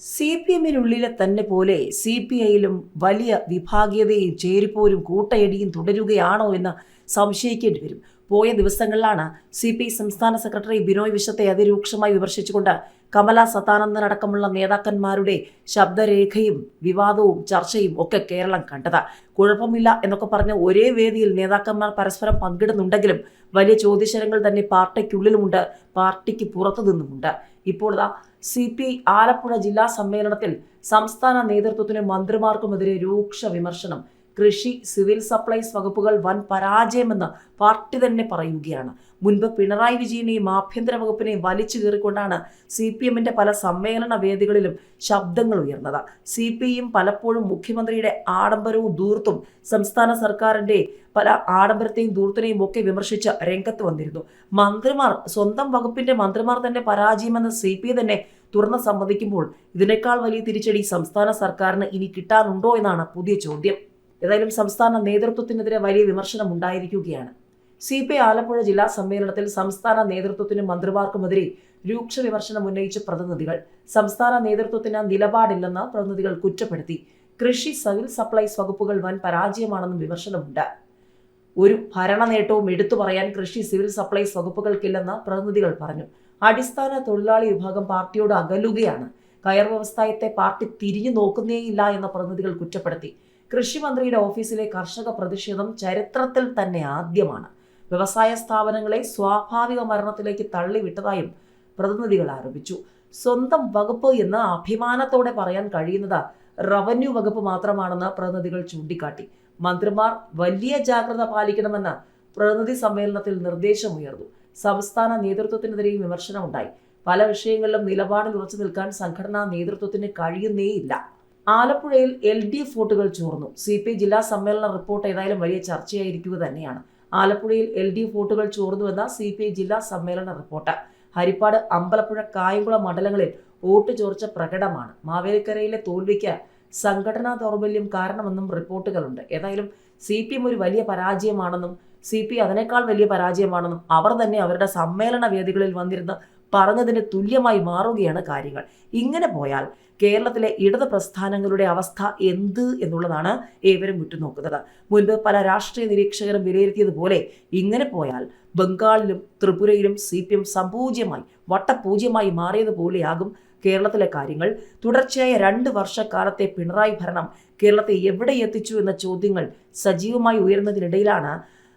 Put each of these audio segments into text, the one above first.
C P എമ്മിനുള്ളിലെ തന്നെ പോലെ C P ഐയിലും വലിയ വിഭാഗീയതയും ചേരിപ്പോരും കൂട്ടയടിയും തുടരുകയാണോ എന്ന് സംശയിക്കേണ്ടി വരും. പോയ ദിവസങ്ങളിലാണ് സി പി ഐ സംസ്ഥാന സെക്രട്ടറി ബിനോയ് വിശ്വത്തെ അതിരൂക്ഷമായി വിമർശിച്ചുകൊണ്ട് കമല സത്താനന്ദൻ അടക്കമുള്ള നേതാക്കന്മാരുടെ ശബ്ദരേഖയും വിവാദവും ചർച്ചയും ഒക്കെ കേരളം കണ്ടത്. കുഴപ്പമില്ല എന്നൊക്കെ പറഞ്ഞ് ഒരേ വേദിയിൽ നേതാക്കന്മാർ പരസ്പരം പങ്കിടുന്നുണ്ടെങ്കിലും വലിയ ചോദ്യശരങ്ങൾ തന്നെ പാർട്ടിക്കുള്ളിലുമുണ്ട് പാർട്ടിക്ക് പുറത്തു നിന്നുമുണ്ട് ഇപ്പോൾ സി പി ഐ ആലപ്പുഴ ജില്ലാ സമ്മേളനത്തിൽ സംസ്ഥാന നേതൃത്വത്തിനും മന്ത്രിമാർക്കുമെതിരെ രൂക്ഷ വിമർശനം. കൃഷി സിവിൽ സപ്ലൈസ് വകുപ്പുകൾ വൻ പരാജയമെന്ന് പാർട്ടി തന്നെ പറയുകയാണ്. മുൻപ് പിണറായി വിജയനെയും ആഭ്യന്തര വകുപ്പിനെയും വലിച്ചു കീറിക്കൊണ്ടാണ് സി പി എമ്മിന്റെ പല സമ്മേളന വേദികളിലും ശബ്ദങ്ങൾ ഉയർന്നത്. സി പി എം പലപ്പോഴും മുഖ്യമന്ത്രിയുടെ ആഡംബരവും ദൂർത്തും സംസ്ഥാന സർക്കാരിന്റെ പല ആഡംബരത്തെയും ദൂർത്തിനെയും ഒക്കെ വിമർശിച്ച് രംഗത്ത് വന്നിരുന്നു. മന്ത്രിമാർ സ്വന്തം വകുപ്പിന്റെ മന്ത്രിമാർ തന്നെ പരാജയമെന്ന് സി പി ഐ തന്നെ തുറന്ന് സമ്മതിക്കുമ്പോൾ ഇതിനേക്കാൾ വലിയ തിരിച്ചടി സംസ്ഥാന സർക്കാരിന് ഇനി കിട്ടാനുണ്ടോ എന്നാണ് പുതിയ ചോദ്യം. ഏതായാലും സംസ്ഥാന നേതൃത്വത്തിനെതിരെ വലിയ വിമർശനം ഉണ്ടായിരിക്കുകയാണ്. സി പി ആലപ്പുഴ ജില്ലാ സമ്മേളനത്തിൽ സംസ്ഥാന നേതൃത്വത്തിനും മന്ത്രിമാർക്കുമെതിരെ രൂക്ഷ വിമർശനം ഉന്നയിച്ച പ്രതിനിധികൾ സംസ്ഥാന നേതൃത്വത്തിന് നിലപാടില്ലെന്ന് പ്രതിനിധികൾ കുറ്റപ്പെടുത്തി. കൃഷി സിവിൽ സപ്ലൈസ് വകുപ്പുകൾ വൻ പരാജയമാണെന്നും വിമർശനമുണ്ട്. ഒരു ഭരണ നേട്ടവും എടുത്തു പറയാൻ കൃഷി സിവിൽ സപ്ലൈസ് വകുപ്പുകൾക്കില്ലെന്ന് പ്രതിനിധികൾ പറഞ്ഞു. അടിസ്ഥാന തൊഴിലാളി വിഭാഗം പാർട്ടിയോട് അകലുകയാണ്. കയർ വ്യവസായത്തെ പാർട്ടി തിരിഞ്ഞു നോക്കുന്നേയില്ല എന്ന പ്രതിനിധികൾ കുറ്റപ്പെടുത്തി. കൃഷിമന്ത്രിയുടെ ഓഫീസിലെ കർഷക പ്രതിഷേധം ചരിത്രത്തിൽ തന്നെ ആദ്യമാണ്. വ്യവസായ സ്ഥാപനങ്ങളെ സ്വാഭാവിക മരണത്തിലേക്ക് തള്ളിവിട്ടതായും പ്രതിനിധികൾ ആരോപിച്ചു. സ്വന്തം വകുപ്പ് എന്ന് അഭിമാനത്തോടെ പറയാൻ കഴിയുന്നത് റവന്യൂ വകുപ്പ് മാത്രമാണെന്ന് പ്രതിനിധികൾ ചൂണ്ടിക്കാട്ടി. മന്ത്രിമാർ വലിയ ജാഗ്രത പാലിക്കണമെന്ന് പ്രതിനിധി സമ്മേളനത്തിൽ നിർദ്ദേശമുയർന്നു സംസ്ഥാന നേതൃത്വത്തിനെതിരെയും വിമർശനമുണ്ടായി. പല വിഷയങ്ങളിലും നിലപാടിൽ ഉറച്ചു നിൽക്കാൻ സംഘടനാ നേതൃത്വത്തിന് കഴിയുന്നേയില്ല. ആലപ്പുഴയിൽ എൽ ഡി എഫ് വോട്ടുകൾ ചോർന്നു. സി പി ജില്ലാ സമ്മേളന റിപ്പോർട്ട് ഏതായാലും വലിയ ചർച്ചയായിരിക്കുക തന്നെയാണ്. ആലപ്പുഴയിൽ എൽ ഡി എഫ് വോട്ടുകൾ ചോർന്നുവെന്ന സി പി ഐ ജില്ലാ സമ്മേളന റിപ്പോർട്ട്. ഹരിപ്പാട് അമ്പലപ്പുഴ കായംകുളം മണ്ഡലങ്ങളിൽ വോട്ട് ചോർച്ച പ്രകടമാണ്. മാവേലിക്കരയിലെ തോൽവിക്ക് സംഘടനാ ദൗർബല്യം കാരണമെന്നും റിപ്പോർട്ടുകളുണ്ട്. ഏതായാലും സി പി എം ഒരു വലിയ പരാജയമാണെന്നും സി പി അതിനേക്കാൾ വലിയ പരാജയമാണെന്നും അവർ തന്നെ അവരുടെ സമ്മേളന വേദികളിൽ വന്നിരുന്ന് പറഞ്ഞതിന് തുല്യമായി മാറുകയാണ് കാര്യങ്ങൾ. ഇങ്ങനെ പോയാൽ കേരളത്തിലെ ഇടത് പ്രസ്ഥാനങ്ങളുടെ അവസ്ഥ എന്ത് എന്നുള്ളതാണ് ഏവരും വിട്ടുനോക്കുന്നത് മുൻപ് പല രാഷ്ട്രീയ നിരീക്ഷകരും വിലയിരുത്തിയതുപോലെ ഇങ്ങനെ പോയാൽ ബംഗാളിലും ത്രിപുരയിലും സി പി എം സംപൂജ്യമായി വട്ടപൂജ്യമായി മാറിയതുപോലെയാകും കേരളത്തിലെ കാര്യങ്ങൾ. തുടർച്ചയായ രണ്ട് വർഷക്കാലത്തെ പിണറായി ഭരണം കേരളത്തെ എവിടെ എത്തിച്ചു എന്ന ചോദ്യങ്ങൾ സജീവമായി ഉയർന്നതിനിടയിലാണ്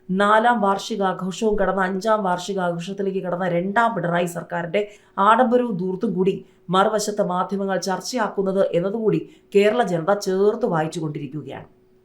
നാലാം വാർഷികാഘോഷവും കടന്ന അഞ്ചാം വാർഷികാഘോഷത്തിലേക്ക് കടന്ന രണ്ടാം പിണറായി സർക്കാരിന്റെ ആഡംബരവും ദൂർത്തും കൂടി മറുവശത്ത് മാധ്യമങ്ങൾ ചർച്ചയാക്കുന്നത് എന്നതുകൂടി കേരള ജനത ചേർത്ത് വായിച്ചുകൊണ്ടിരിക്കുകയാണ്.